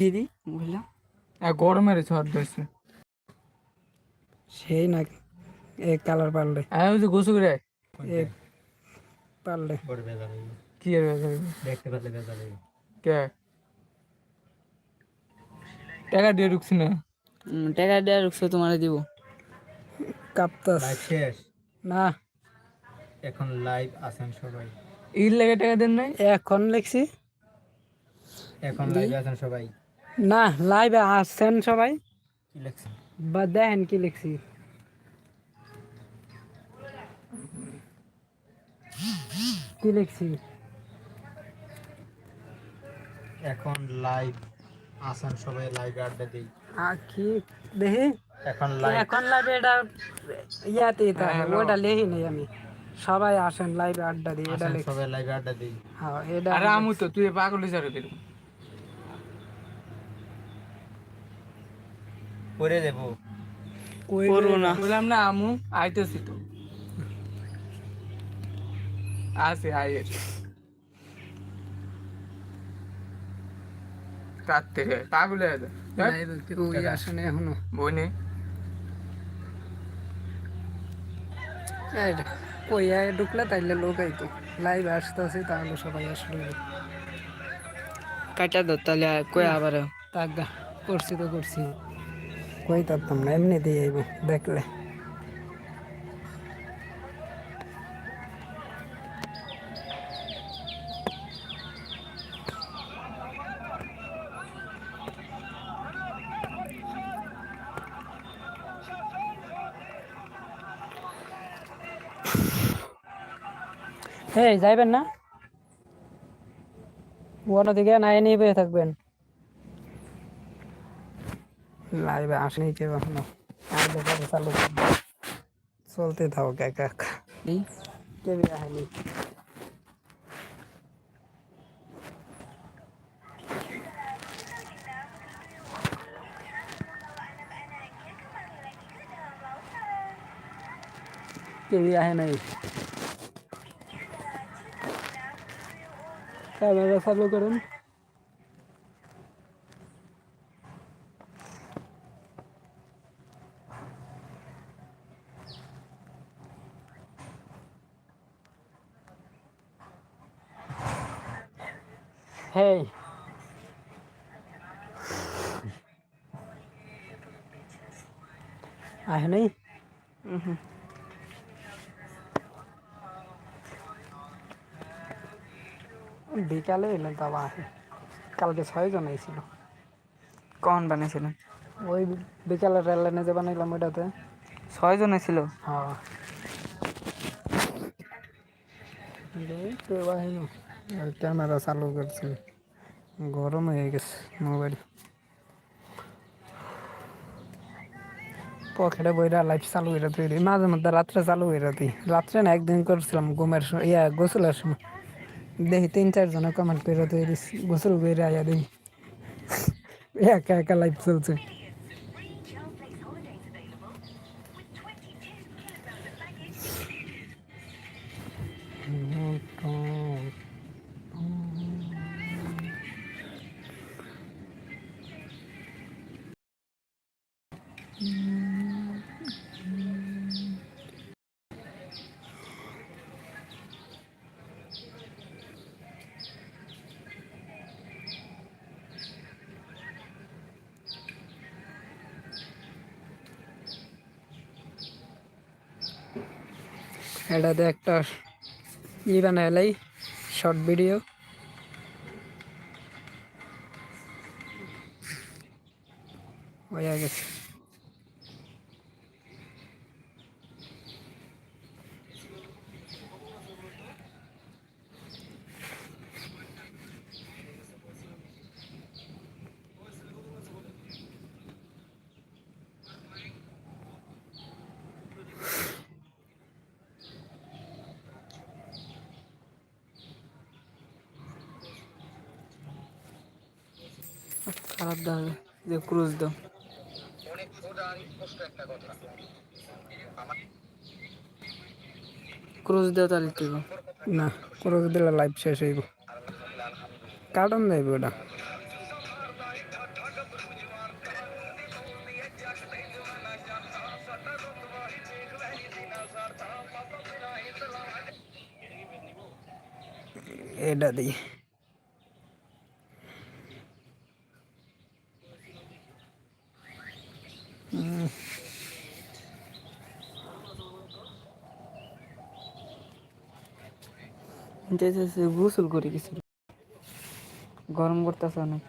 দিদি? বুঝলাম আর গরমের ঝড় ধরছে। সেই না এ কালার আমি বলছি গোসু। এ পারলে কি আর? দেখতে পারলে বেজা কে? টাকা দিয়ে ঢুকছি না। টাকা দেওয়া রুখছো তোমার দিব। কাপ্তাস। শেষ? না। এখন লাইভ আছেন সবাই। ঈদ লেগে টাকা দেন নাই? এখন লিখছি। এখন লাইভ আছেন সবাই। না লাইভে আসছেন সবাই। বা দেখেন কি লিখছি। কি লিখছি? এখন লাইভ আছেন সবাই লাইভ আড্ডা দিই। আর কি? দেখি। এখন লাইভ এখন লাইভে এটা ইয়াতে এটা হ্যাঁ, ওটা লিখি নাই আমি। সবাই আসেন লাইভে আড্ডা দিই এটা সবাই লাইভ আড্ডা দিই। হ্যাঁ এটা আরে আমু তো তুই পাগল দিল করে দেবো। করব না। বললাম না আমু আইতেছি তো। রাত থেকে পাগল হয়ে যায় লাইভে আসে না এখনও? আয় ঢুকলে তাইলে লোক আইতো। লাইভ আসতে আসে তাহলে সবাই আসলে। কাটা দাও তাহলে কই আবার? তাগা করছি তো করছি। কই তারতাম না এমনি দিয়ে আইব দেখলে এই যাইবেন না অন্যদিকে নাই নিয়ে বসে থাকবেন লাইভে আসেনি কেউ এখনও চালু চলতে থাকো এক এক। কেউই আসেনি নাই। ক্যামেরা চালু করুন। Hey. আহে নাই? বিকালে এলেন তো আবার কালকে ছয়জন আইছিল। কখন বানাইছিলেন ওই বিকালে রেল লাইনে যে বানাইলাম ওইটাতে। ছয় জন ছিল হ্যাঁ। ক্যামেরা চালু করছি। গরম হয়ে গেছে মোবাইল। পকেটে বইরা লাইট চালু হয়ে তুই মাঝে মধ্যে রাত্রে চালু হয়ে তুই রাত্রে না একদিন করছিলাম ঘুমের সময়, ইয়া গোসলের সময়। দেখি তিন চারজনে কমেন্ট করে তুই গোসল করে আয়া দেখি একা একা লাইভ চলছে। এটাতে একটা ই এলাই শর্ট ভিডিও হয়ে গেছে খারাপ দাও যে ক্রুজ দাও ক্রুজ দাও তাহলে তুই না কোনো দিলে লাইভ শেষ হইব। কার্টুন যাইব ওটা। এটা দিই। যেতেছে গোসল করে কিছু গরম করতেছে অনেক।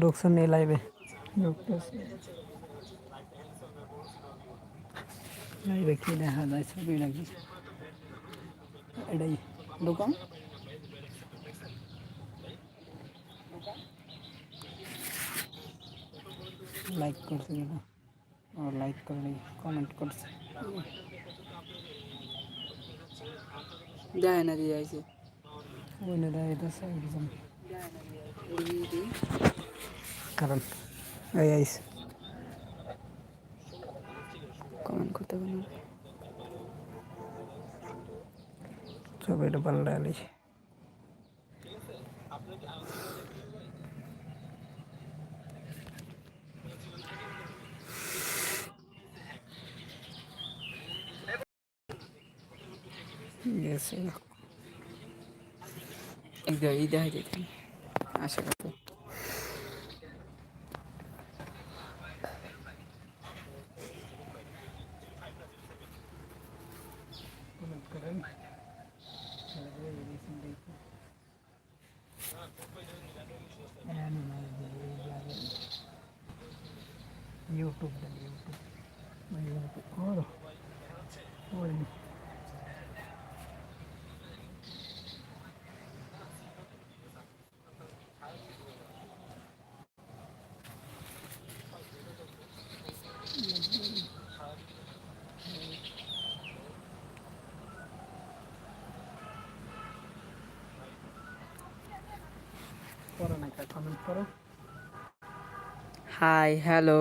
ঢুকছেন এই লাইভে। লাইভে কি দেখা যায় ছবি নাকি? এটাই। দোকান লাইক করছে কিনা লাইক করলে কমেন্ট করছে। যায় না দিয়ে আইছে। ওই না দেয় এটা একজন। কারণ এই আইস কমেন্ট করতে হবে না ছবিটা পাল্টা আলি গেছে একদম এই দেখা যেত আশা করতে यूट्यूब यूट्यूब यूट्यूब और और করো। হাই হ্যালো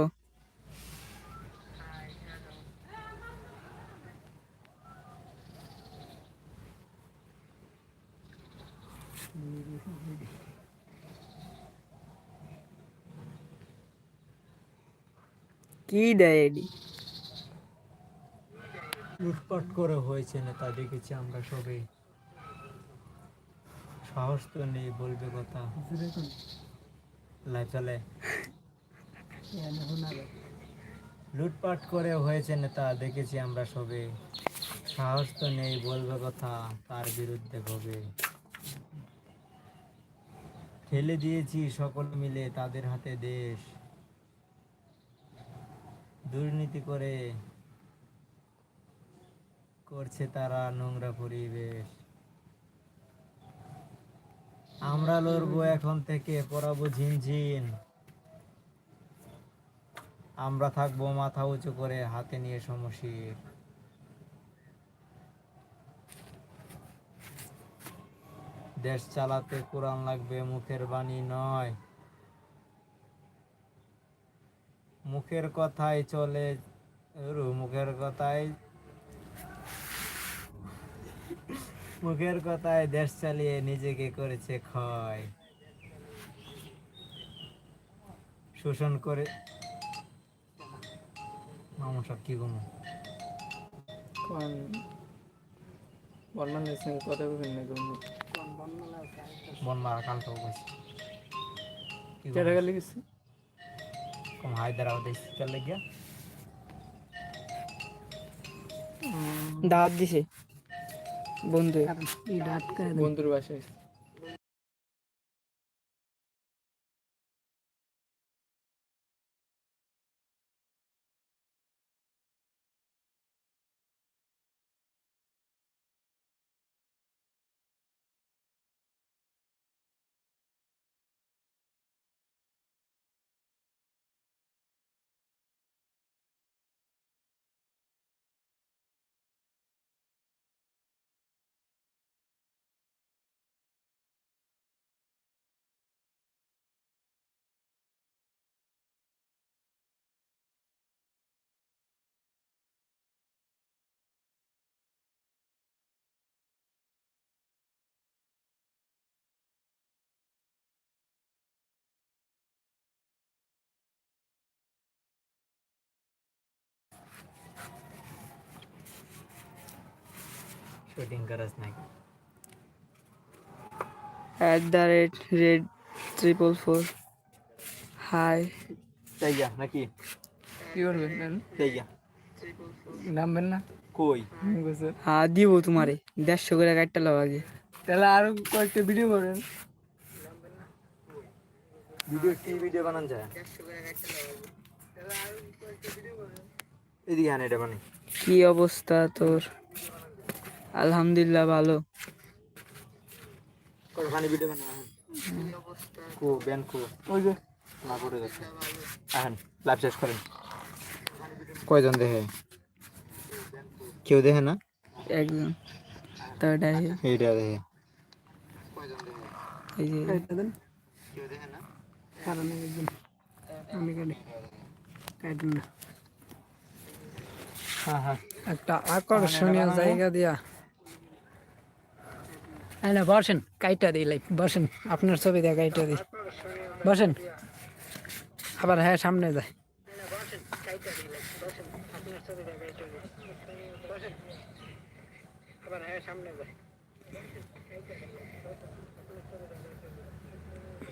কি দেয় লুটপাট করে হয়েছে না তা দেখেছি আমরা সবে। সাহস তো নেই বলবে কথা। চলে। লুটপাট করে হয়েছে নেতা, দেখেছি আমরা সবে। সাহস তো নেই বলবে কথা, তার বিরুদ্ধে হবে ফেলে দিয়েছি সকল মিলে তাদের হাতে দেশ। দুর্নীতি করে করছে তারা নোংরা পরিবেশ। আমরা লড়বো এখন থেকে পড়াবো ঝিনঝিন। আমরা থাকব মাথা উঁচু করে, হাতে নিয়ে সমশির দেশ চালাতে কোরআন লাগবে, মুখের বাণী নয়। মুখের কথাই চলে মুখের কথাই মুখের কথায় দেশ চালিয়ে নিজেকে করেছে ক্ষয়। শোষণ করে মামা সব কি গুমো কোন বর্ণালীর সঙ্গে কথা বলবেন না কোন। বন মারা কেটে? গেলে কম হায়দ্রাবাদ দাঁত দিছে। বন্ধু। বন্ধুর বাসায়। ওয়েটিং করাস নাকি at the rate red triple four high তাই যা নাকি কি করবেন নেন নামবেন না? কই? হ্যাঁ দিব তোমারে। দেড়শো করে কাটটা লাও আগে। তাহলে আরও কয়েকটা ভিডিও করেন। ভিডিও কি ভিডিও বানান যায়? এদিকে আনে এটা বানাই। কি অবস্থা তোর? আলহামদুলিল্লাহ ভালো। কয়জন দেখে? কেউ দেখে না? একজন। তারটা এইটা দেখে। হ্যাঁ হ্যাঁ। একটা আকর্ষণীয় জায়গা দিয়া। এই না বসেন, কাইটা দিই, লাইক, বসেন, আপনার ছবি দেয়, কাইটা দিই। বসেন, আবার হ্যাঁ সামনে যায়। আবার হ্যাঁ সামনে যায়।